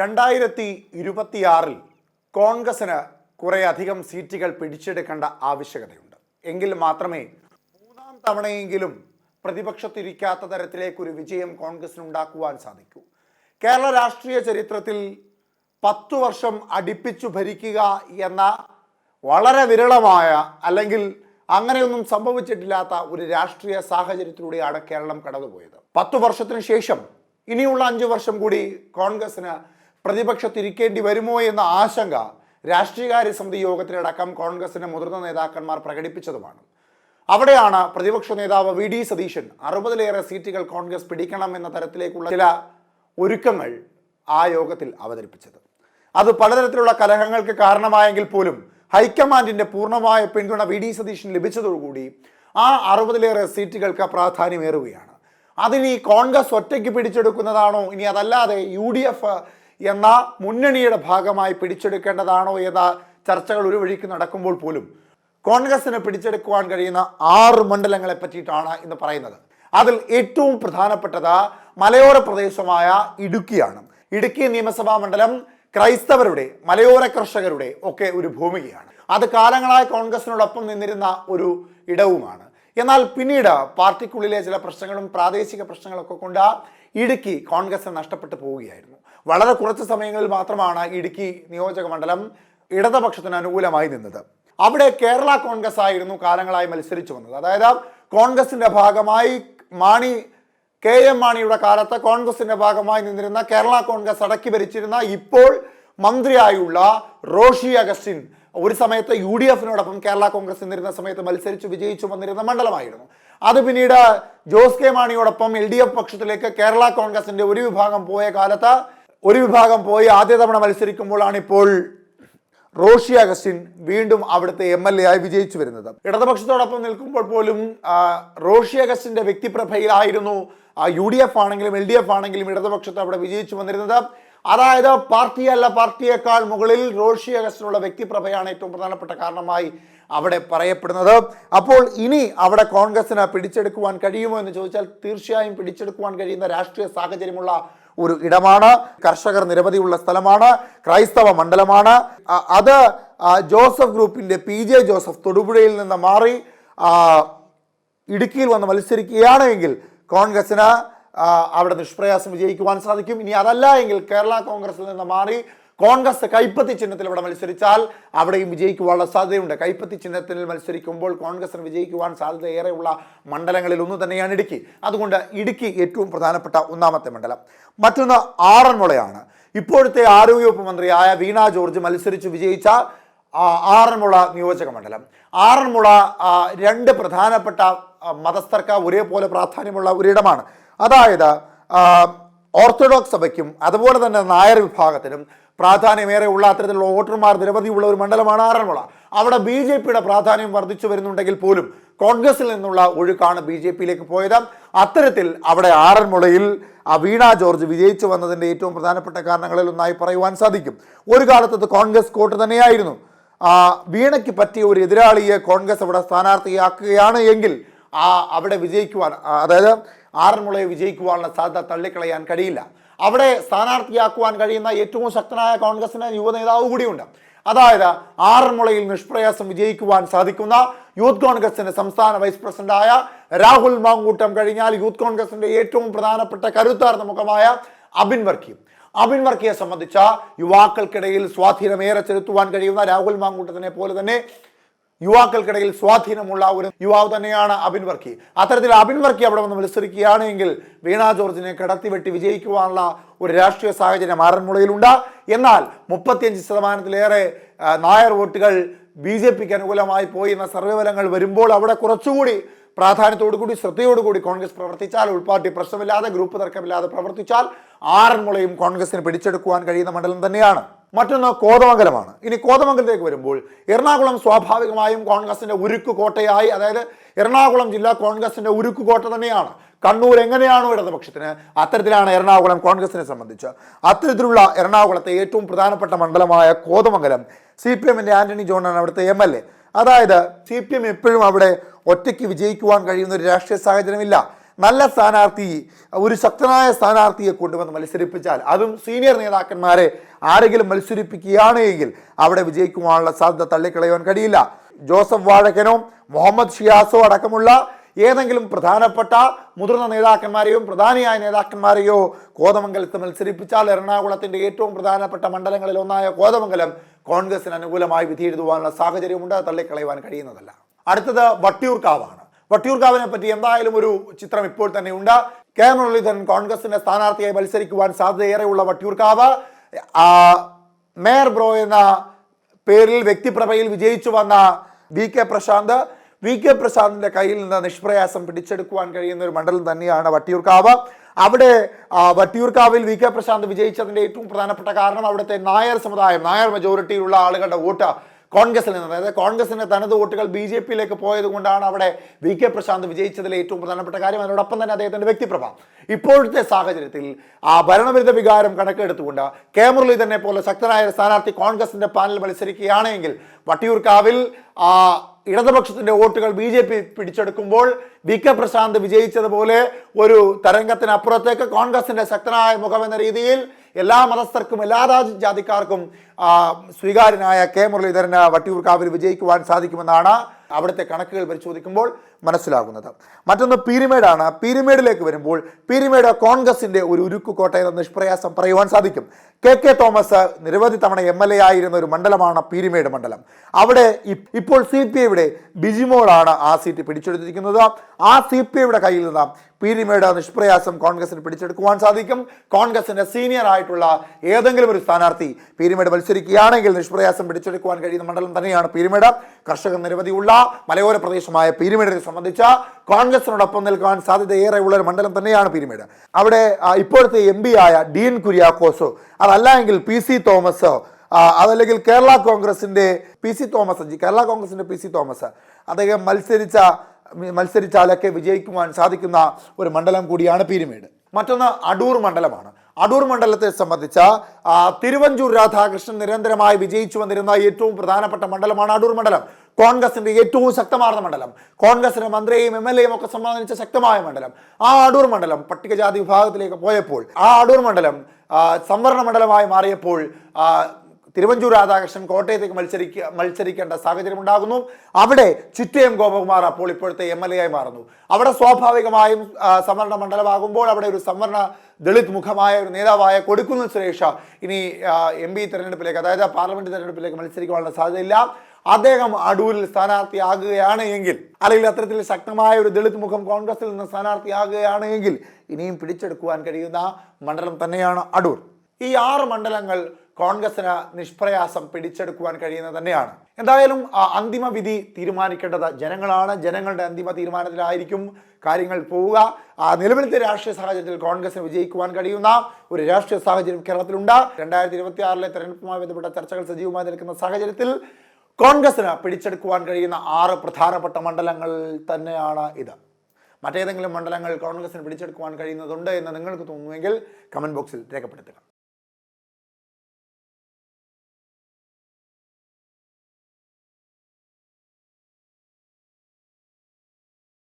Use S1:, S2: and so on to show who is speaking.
S1: രണ്ടായിരത്തി ഇരുപത്തിയാറിൽ കോൺഗ്രസിന് കുറേയധികം സീറ്റുകൾ പിടിച്ചെടുക്കേണ്ട ആവശ്യകതയുണ്ട്. എങ്കിൽ മാത്രമേ മൂന്നാം തവണയെങ്കിലും പ്രതിപക്ഷത്തിരിക്കാത്ത തരത്തിലേക്കൊരു വിജയം കോൺഗ്രസിന് ഉണ്ടാക്കുവാൻ സാധിക്കൂ. കേരള രാഷ്ട്രീയ ചരിത്രത്തിൽ പത്തു വർഷം അടുപ്പിച്ചു ഭരിക്കുക എന്ന വളരെ വിരളമായ അല്ലെങ്കിൽ അങ്ങനെയൊന്നും സംഭവിച്ചിട്ടില്ലാത്ത ഒരു രാഷ്ട്രീയ സാഹചര്യത്തിലൂടെയാണ് കേരളം കടന്നുപോയത്. പത്തു വർഷത്തിന് ശേഷം ഇനിയുള്ള അഞ്ചു വർഷം കൂടി കോൺഗ്രസിന് പ്രതിപക്ഷത്തിരിക്കേണ്ടി വരുമോ എന്ന ആശങ്ക രാഷ്ട്രീയകാര്യ സമിതി യോഗത്തിലടക്കം കോൺഗ്രസിന്റെ മുതിർന്ന നേതാക്കന്മാർ പ്രകടിപ്പിച്ചതുമാണ്. അവിടെയാണ് പ്രതിപക്ഷ നേതാവ് വി ഡി സതീശൻ അറുപതിലേറെ സീറ്റുകൾ കോൺഗ്രസ് പിടിക്കണം എന്ന തരത്തിലേക്കുള്ള ചില ഒരുക്കങ്ങൾ ആ യോഗത്തിൽ അവതരിപ്പിച്ചത്. അത് പലതരത്തിലുള്ള കലഹങ്ങൾക്ക് കാരണമായെങ്കിൽ പോലും ഹൈക്കമാൻഡിന്റെ പൂർണമായ പിന്തുണ വി ഡി സതീശന് ലഭിച്ചതോടുകൂടി ആ അറുപതിലേറെ സീറ്റുകൾക്ക് പ്രാധാന്യമേറുകയാണ്. അതിനി കോൺഗ്രസ് ഒറ്റയ്ക്ക് പിടിച്ചെടുക്കുന്നതാണോ? ഇനി അതല്ലാതെ യു ഡി എഫ് എന്ന മുന്നണിയുടെ ഭാഗമായി പിടിച്ചെടുക്കേണ്ടതാണോ എന്ന ചർച്ചകൾ ഒരു വഴിക്ക് നടക്കുമ്പോൾ പോലും കോൺഗ്രസിന് പിടിച്ചെടുക്കുവാൻ കഴിയുന്ന ആറ് മണ്ഡലങ്ങളെ പറ്റിയിട്ടാണ് ഇന്ന് പറയുന്നത്. അതിൽ ഏറ്റവും പ്രധാനപ്പെട്ടത് മലയോര പ്രദേശമായ ഇടുക്കിയാണ്. ഇടുക്കി നിയമസഭാ മണ്ഡലം ക്രൈസ്തവരുടെ മലയോര കർഷകരുടെ ഒക്കെ ഒരു ഭൂമികയാണ്. അത് കാലങ്ങളായി കോൺഗ്രസിനോടൊപ്പം നിന്നിരുന്ന ഒരു ഇടവുമാണ്. എന്നാൽ പിന്നീട് പാർട്ടിക്കുള്ളിലെ ചില പ്രശ്നങ്ങളും പ്രാദേശിക പ്രശ്നങ്ങളൊക്കെ കൊണ്ട് ഇടുക്കി കോൺഗ്രസിന് നഷ്ടപ്പെട്ടു പോവുകയായിരുന്നു. വളരെ കുറച്ച് സമയങ്ങളിൽ മാത്രമാണ് ഇടുക്കി നിയോജക മണ്ഡലം ഇടതുപക്ഷത്തിന് അനുകൂലമായി നിന്നത്. അവിടെ കേരള കോൺഗ്രസ് ആയിരുന്നു കാലങ്ങളായി മത്സരിച്ചു വന്നത്. അതായത് കോൺഗ്രസിന്റെ ഭാഗമായി മാണി കെ എം മാണിയുടെ കാലത്ത് കോൺഗ്രസിന്റെ ഭാഗമായി നിന്നിരുന്ന കേരള കോൺഗ്രസ് അടക്കി ഭരിച്ചിരുന്ന ഇപ്പോൾ മന്ത്രിയായുള്ള റോഷി അഗസ്റ്റിൻ ഒരു സമയത്ത് യു ഡി എഫിനോടൊപ്പം കേരള കോൺഗ്രസ് നിന്നിരുന്ന സമയത്ത് മത്സരിച്ച് വിജയിച്ചു വന്നിരുന്ന മണ്ഡലമായിരുന്നു. അത് പിന്നീട് ജോസ് കെ മാണിയോടൊപ്പം എൽ ഡി എഫ് പക്ഷത്തിലേക്ക് കേരള കോൺഗ്രസിന്റെ ഒരു വിഭാഗം പോയ കാലത്ത് ഒരു വിഭാഗം പോയി ആദ്യ തവണ മത്സരിക്കുമ്പോഴാണ് ഇപ്പോൾ റോഷി അഗസ്റ്റിൻ വീണ്ടും അവിടുത്തെ എം എൽ എ ആയി വിജയിച്ചു വരുന്നത്. ഇടതുപക്ഷത്തോടൊപ്പം നിൽക്കുമ്പോൾ പോലും റോഷി അഗസ്റ്റിന്റെ വ്യക്തിപ്രഭയിലായിരുന്നു യു ഡി എഫ് ആണെങ്കിലും എൽ ഡി എഫ് ആണെങ്കിലും ഇടതുപക്ഷത്ത് അവിടെ വിജയിച്ചു വന്നിരുന്നത്. അതായത് പാർട്ടിയല്ല പാർട്ടിയേക്കാൾ മുകളിൽ റോഷി അഗസ്റ്റിനുള്ള വ്യക്തിപ്രഭയാണ് ഏറ്റവും പ്രധാനപ്പെട്ട കാരണമായി അവിടെ പറയപ്പെടുന്നത്. അപ്പോൾ ഇനി അവിടെ കോൺഗ്രസിന് പിടിച്ചെടുക്കുവാൻ കഴിയുമോ എന്ന് ചോദിച്ചാൽ തീർച്ചയായും പിടിച്ചെടുക്കുവാൻ കഴിയുന്ന രാഷ്ട്രീയ സാഹചര്യമുള്ള ഒരു ഇടമാണ്. കർഷകർ നിരവധിയുള്ള സ്ഥലമാണ്. ക്രൈസ്തവ മണ്ഡലമാണ്. അത് ജോസഫ് ഗ്രൂപ്പിന്റെ പി ജെ ജോസഫ് തൊടുപുഴയിൽ നിന്ന് മാറി ഇടുക്കിയിൽ വന്ന് മത്സരിക്കുകയാണ് എങ്കിൽ കോൺഗ്രസിന് അവിടെ നിഷ്പ്രയാസം വിജയിക്കുവാൻ സാധിക്കും. ഇനി അതല്ല എങ്കിൽ കേരള കോൺഗ്രസിൽ നിന്ന് മാറി കോൺഗ്രസ് കൈപ്പത്തി ചിഹ്നത്തിൽ ഇവിടെ മത്സരിച്ചാൽ അവിടെയും വിജയിക്കുവാനുള്ള സാധ്യതയുണ്ട്. കൈപ്പത്തി ചിഹ്നത്തിൽ മത്സരിക്കുമ്പോൾ കോൺഗ്രസിന് വിജയിക്കുവാൻ സാധ്യത ഏറെയുള്ള മണ്ഡലങ്ങളിൽ ഒന്ന് തന്നെയാണ് ഇടുക്കി. അതുകൊണ്ട് ഇടുക്കി ഏറ്റവും പ്രധാനപ്പെട്ട ഒന്നാമത്തെ മണ്ഡലം. മറ്റൊന്ന് ആറന്മുളയാണ്. ഇപ്പോഴത്തെ ആരോഗ്യവകുപ്പ് മന്ത്രിയായ വീണ ജോർജ് മത്സരിച്ച് വിജയിച്ച ആറന്മുള നിയോജക മണ്ഡലം. ആറന്മുള രണ്ട് പ്രധാനപ്പെട്ട മതസ്ഥർക്ക് ഒരേപോലെ പ്രാധാന്യമുള്ള ഒരിടമാണ്. അതായത് ഓർത്തഡോക്സ് സഭയ്ക്കും അതുപോലെ തന്നെ നായർ വിഭാഗത്തിനും പ്രാധാന്യമേറെ ഉള്ള അത്തരത്തിലുള്ള വോട്ടർമാർ നിരവധി ഉള്ള ഒരു മണ്ഡലമാണ് ആറന്മുള. അവിടെ ബി ജെ പിയുടെ പ്രാധാന്യം വർദ്ധിച്ചു വരുന്നുണ്ടെങ്കിൽ പോലും കോൺഗ്രസിൽ നിന്നുള്ള ഒഴുക്കാണ് ബി ജെ പിയിലേക്ക് പോയത്. അത്തരത്തിൽ അവിടെ ആറന്മുളയിൽ ആ വീണ ജോർജ് വിജയിച്ചു വന്നതിന്റെ ഏറ്റവും പ്രധാനപ്പെട്ട കാരണങ്ങളിൽ ഒന്നായി പറയുവാൻ സാധിക്കും. ഒരു കാലത്ത് കോൺഗ്രസ് കോട്ട് തന്നെയായിരുന്നു. ആ വീണയ്ക്ക് പറ്റിയ ഒരു എതിരാളിയെ കോൺഗ്രസ് അവിടെ സ്ഥാനാർത്ഥിയാക്കുകയാണ് എങ്കിൽ ആ അവിടെ വിജയിക്കുവാൻ അതായത് ആറന്മുളയെ വിജയിക്കുവാനുള്ള സാധ്യത തള്ളിക്കളയാൻ കഴിയില്ല. അവിടെ സ്ഥാനാർത്ഥിയാക്കുവാൻ കഴിയുന്ന ഏറ്റവും ശക്തനായ കോൺഗ്രസിന്റെ യുവ നേതാവ് കൂടിയുണ്ട്. അതായത് ആറന്മുളയിൽ നിഷ്പ്രയാസം വിജയിക്കുവാൻ സാധിക്കുന്ന യൂത്ത് കോൺഗ്രസിന്റെ സംസ്ഥാന വൈസ് പ്രസിഡന്റായ രാഹുൽ മാങ്കൂട്ടം കഴിഞ്ഞാൽ യൂത്ത് കോൺഗ്രസിന്റെ ഏറ്റവും പ്രധാനപ്പെട്ട കരുത്താർന്ന മുഖമായ അബിൻ വർക്കിയും അബിൻ വർക്കിയെ സംബന്ധിച്ച യുവാക്കൾക്കിടയിൽ സ്വാധീനമേറെ ചെലുത്തുവാൻ കഴിയുന്ന രാഹുൽ മാങ്കൂട്ടത്തിനെ പോലെ തന്നെ യുവാക്കൾക്കിടയിൽ സ്വാധീനമുള്ള ഒരു യുവാവ് തന്നെയാണ് അബിൻ വർക്കി. അത്തരത്തിൽ അബിൻ വർക്കി അവിടെ വന്ന് മത്സരിക്കുകയാണ് എങ്കിൽ വീണ ജോർജിനെ കടത്തിവെട്ടി വിജയിക്കുവാനുള്ള ഒരു രാഷ്ട്രീയ സാഹചര്യം ആറന്മുളയിലുണ്ട്. എന്നാൽ മുപ്പത്തിയഞ്ച് ശതമാനത്തിലേറെ നായർ വോട്ടുകൾ ബി ജെ പിക്ക് അനുകൂലമായി പോയി എന്ന സർവേ ഫലങ്ങൾ വരുമ്പോൾ അവിടെ കുറച്ചുകൂടി പ്രാധാന്യത്തോടുകൂടി ശ്രദ്ധയോടുകൂടി കോൺഗ്രസ് പ്രവർത്തിച്ചാൽ ഉൾപാർട്ടി പ്രശ്നമില്ലാതെ ഗ്രൂപ്പ് തർക്കമില്ലാതെ പ്രവർത്തിച്ചാൽ ആറന്മുളയും കോൺഗ്രസിന് പിടിച്ചെടുക്കുവാൻ കഴിയുന്ന മണ്ഡലം തന്നെയാണ്. മറ്റൊന്ന് കോതമംഗലമാണ്. ഇനി കോതമംഗലത്തേക്ക് വരുമ്പോൾ എറണാകുളം സ്വാഭാവികമായും കോൺഗ്രസിന്റെ ഉരുക്ക് കോട്ടയായി അതായത് എറണാകുളം ജില്ല കോൺഗ്രസിന്റെ ഉരുക്ക് കോട്ട തന്നെയാണ്. കണ്ണൂർ എങ്ങനെയാണോ ഇടതുപക്ഷത്തിന് അത്തരത്തിലാണ് എറണാകുളം കോൺഗ്രസിനെ സംബന്ധിച്ച്. അത്തരത്തിലുള്ള എറണാകുളത്തെ ഏറ്റവും പ്രധാനപ്പെട്ട മണ്ഡലമായ കോതമംഗലം സി പി എമ്മിന്റെ ആന്റണി ജോണാണ് അവിടുത്തെ എം എൽ എ. അതായത് സി പി എം എപ്പോഴും അവിടെ ഒറ്റയ്ക്ക് വിജയിക്കുവാൻ കഴിയുന്ന ഒരു രാഷ്ട്രീയ സാഹചര്യമില്ല. നല്ല സ്ഥാനാർത്ഥി ഒരു ശക്തനായ സ്ഥാനാർത്ഥിയെ കൊണ്ടുവന്ന് മത്സരിപ്പിച്ചാൽ അതും സീനിയർ നേതാക്കന്മാരെ ആരെങ്കിലും മത്സരിപ്പിക്കുകയാണ് എങ്കിൽ അവിടെ വിജയിക്കുവാനുള്ള സാധ്യത തള്ളിക്കളയുവാൻ കഴിയില്ല. ജോസഫ് വാഴക്കനോ മുഹമ്മദ് ഷിയാസോ അടക്കമുള്ള ഏതെങ്കിലും പ്രധാനപ്പെട്ട മുതിർന്ന നേതാക്കന്മാരെയോ പ്രധാനിയായ നേതാക്കന്മാരെയോ കോതമംഗലത്ത് മത്സരിപ്പിച്ചാൽ എറണാകുളത്തിന്റെ ഏറ്റവും പ്രധാനപ്പെട്ട മണ്ഡലങ്ങളിൽ ഒന്നായ കോതമംഗലം കോൺഗ്രസിന് അനുകൂലമായി വിധി എഴുതുവാനുള്ള സാഹചര്യമുണ്ട്. തള്ളിക്കളയുവാൻ കഴിയുന്നതല്ല. അടുത്തത് വട്ടിയൂർക്കാവാണ്. വട്ടിയൂർക്കാവിനെ പറ്റി എന്തായാലും ഒരു ചിത്രം ഇപ്പോൾ തന്നെ ഉണ്ട്. കെ മുരളീധരൻ കോൺഗ്രസിന്റെ സ്ഥാനാർത്ഥിയായി മത്സരിക്കുവാൻ സാധ്യതയേറെയുള്ള വട്ടിയൂർക്കാവ് മേയർ ബ്രോ എന്ന പേരിൽ വ്യക്തിപ്രഭയിൽ വിജയിച്ചു വന്ന V K Prashant. V K പ്രശാന്തിന്റെ കയ്യിൽ നിന്ന് നിഷ്പ്രയാസം പിടിച്ചെടുക്കുവാൻ കഴിയുന്ന ഒരു മണ്ഡലം തന്നെയാണ് വട്ടിയൂർക്കാവ്. അവിടെ വട്ടിയൂർക്കാവിൽ വി കെ പ്രശാന്ത് വിജയിച്ചതിന്റെ ഏറ്റവും പ്രധാനപ്പെട്ട കാരണം അവിടുത്തെ നായർ സമുദായം നായർ മെജോറിറ്റിയിലുള്ള ആളുകളുടെ വോട്ട് കോൺഗ്രസിൽ നിന്ന്. അതായത് കോൺഗ്രസിന്റെ തനത് വോട്ടുകൾ ബി ജെ പിയിലേക്ക് പോയത് കൊണ്ടാണ് അവിടെ വി കെ പ്രശാന്ത് വിജയിച്ചതിലെ ഏറ്റവും പ്രധാനപ്പെട്ട കാര്യം. അതിനോടൊപ്പം തന്നെ അദ്ദേഹത്തിന്റെ വ്യക്തിപ്രഭ. ഇപ്പോഴത്തെ സാഹചര്യത്തിൽ ആ ഭരണവിരുദ്ധ വികാരം കണക്കെടുത്തുകൊണ്ട് കെ മുരളീധരനെ പോലെ ശക്തനായ സ്ഥാനാർത്ഥി കോൺഗ്രസിന്റെ പാനൽ മത്സരിക്കുകയാണെങ്കിൽ വട്ടിയൂർക്കാവിൽ ആ ഇടതുപക്ഷത്തിന്റെ വോട്ടുകൾ ബി ജെ പി പിടിച്ചെടുക്കുമ്പോൾ വി കെ പ്രശാന്ത് വിജയിച്ചതുപോലെ ഒരു തരംഗത്തിനപ്പുറത്തേക്ക് കോൺഗ്രസിന്റെ ശക്തനായ മുഖമെന്ന രീതിയിൽ എല്ലാ മതസ്ഥർക്കും എല്ലാ രാജ- ജാതിക്കാർക്കും സ്വീകാര്യനായ കെ മുരളീധരന് വട്ടിയൂർക്കാവിൽ വിജയിക്കുവാൻ സാധിക്കുമെന്നാണ് അവിടുത്തെ കണക്കുകൾ പരിശോധിക്കുമ്പോൾ മനസ്സിലാകുന്നത്. മറ്റൊന്ന് പീരിമേഡാണ് പീരിമേഡിലേക്ക് വരുമ്പോൾ പീരിമേഡ് കോൺഗ്രസിന്റെ ഒരു ഉരുക്കു കോട്ടയെന്ന് നിഷ്പ്രയാസം പറയുവാൻ സാധിക്കും. കെ കെ തോമസ് നിരവധി തവണ എം എൽ എ ആയിരുന്ന ഒരു മണ്ഡലമാണ് പീരിമേഡ് മണ്ഡലം. അവിടെ ഇപ്പോൾ സി പി ഐയുടെ ബിജിമോളാണ് ആ സീറ്റ് പിടിച്ചെടുത്തിരിക്കുന്നത്. ആ സി പി ഐയുടെ കയ്യിൽ നിന്ന് പീരിമേഡ് നിഷ്പ്രയാസം കോൺഗ്രസിന് പിടിച്ചെടുക്കുവാൻ സാധിക്കും. കോൺഗ്രസിന്റെ സീനിയർ ആയിട്ടുള്ള ഏതെങ്കിലും ഒരു സ്ഥാനാർത്ഥി പീരിമേഡ് മത്സരിക്കുകയാണെങ്കിൽ നിഷ്പ്രയാസം പിടിച്ചെടുക്കുവാൻ കഴിയുന്ന മണ്ഡലം തന്നെയാണ് പീരിമേഡ് കർഷകർ നിരവധിയുള്ള മലയോര പ്രദേശമായ പീരിമേഡിനെ സംബന്ധിച്ച് കോൺഗ്രസിനോടൊപ്പം നിൽക്കാൻ സാധ്യതയേറെ ഉള്ള ഒരു മണ്ഡലം തന്നെയാണ് പീരിമേഡ് അവിടെ ഇപ്പോഴത്തെ എം ആയ ഡീൻ കുര്യാക്കോസോ അതല്ല എങ്കിൽ പി സി തോമസോ അതല്ലെങ്കിൽ കേരള കോൺഗ്രസിന്റെ പി സി തോമസ് കേരള കോൺഗ്രസിന്റെ പി സി തോമസ് അദ്ദേഹം മത്സരിച്ച മത്സരിച്ചാലൊക്കെ വിജയിക്കുവാൻ സാധിക്കുന്ന ഒരു മണ്ഡലം കൂടിയാണ് പീരുമേട്. മറ്റൊന്ന് അടൂർ മണ്ഡലമാണ്. അടൂർ മണ്ഡലത്തെ സംബന്ധിച്ച തിരുവഞ്ചൂർ രാധാകൃഷ്ണൻ നിരന്തരമായി വിജയിച്ചു വന്നിരുന്ന ഏറ്റവും പ്രധാനപ്പെട്ട മണ്ഡലമാണ് അടൂർ മണ്ഡലം. കോൺഗ്രസിന്റെ ഏറ്റവും ശക്തമാർന്ന മണ്ഡലം. കോൺഗ്രസിന് മന്ത്രിയെയും എം എൽ എയും ഒക്കെ സമ്മാനിച്ച ശക്തമായ മണ്ഡലം. ആ അടൂർ മണ്ഡലം പട്ടികജാതി വിഭാഗത്തിലേക്ക് പോയപ്പോൾ ആ അടൂർ മണ്ഡലം സംവരണ മണ്ഡലമായി മാറിയപ്പോൾ തിരുവഞ്ചൂർ രാധാകൃഷ്ണൻ കോട്ടയത്തേക്ക് മത്സരിക്ക മത്സരിക്കേണ്ട സാഹചര്യം ഉണ്ടാകുന്നു. അവിടെ ചുറ്റയം ഗോപകുമാർ അപ്പോൾ ഇപ്പോഴത്തെ എം എൽ എ ആയി മാറുന്നു. അവിടെ സ്വാഭാവികമായും സംവരണ മണ്ഡലമാകുമ്പോൾ അവിടെ ഒരു സംവരണ ദളിത് മുഖമായ ഒരു നേതാവായ കൊടുക്കുന്ന സുരേഷ ഇനി എം പി തെരഞ്ഞെടുപ്പിലേക്ക് അതായത് പാർലമെന്റ് തെരഞ്ഞെടുപ്പിലേക്ക് മത്സരിക്കാനുള്ള സാധ്യതയില്ല. അദ്ദേഹം അടൂരിൽ സ്ഥാനാർത്ഥിയാകുകയാണ് എങ്കിൽ അല്ലെങ്കിൽ അത്തരത്തിൽ ശക്തമായ ഒരു ദളിത് മുഖം കോൺഗ്രസിൽ നിന്ന് സ്ഥാനാർത്ഥിയാകുകയാണ് എങ്കിൽ ഇനിയും പിടിച്ചെടുക്കുവാൻ കഴിയുന്ന മണ്ഡലം തന്നെയാണ് അടൂർ. ഈ ആറ് മണ്ഡലങ്ങൾ കോൺഗ്രസിന് നിഷ്പ്രയാസം പിടിച്ചെടുക്കുവാൻ കഴിയുന്നത് തന്നെയാണ്. എന്തായാലും അന്തിമ വിധി തീരുമാനിക്കേണ്ടത് ജനങ്ങളാണ്. ജനങ്ങളുടെ അന്തിമ തീരുമാനത്തിലായിരിക്കും കാര്യങ്ങൾ പോവുക. നിലവിലത്തെ രാഷ്ട്രീയ സാഹചര്യത്തിൽ കോൺഗ്രസിന് വിജയിക്കുവാൻ കഴിയുന്ന ഒരു രാഷ്ട്രീയ സാഹചര്യം കേരളത്തിലുണ്ട്. രണ്ടായിരത്തി ഇരുപത്തി ആറിലെ തെരഞ്ഞെടുപ്പുമായി ബന്ധപ്പെട്ട ചർച്ചകൾ സജീവമായി നിൽക്കുന്ന സാഹചര്യത്തിൽ കോൺഗ്രസിന് പിടിച്ചെടുക്കുവാൻ കഴിയുന്ന ആറ് പ്രധാനപ്പെട്ട മണ്ഡലങ്ങൾ തന്നെയാണ് ഇത്. മറ്റേതെങ്കിലും മണ്ഡലങ്ങൾ കോൺഗ്രസിന് പിടിച്ചെടുക്കുവാൻ കഴിയുന്നതുണ്ട് എന്ന് നിങ്ങൾക്ക് തോന്നുമെങ്കിൽ കമന്റ് ബോക്സിൽ രേഖപ്പെടുത്തുക.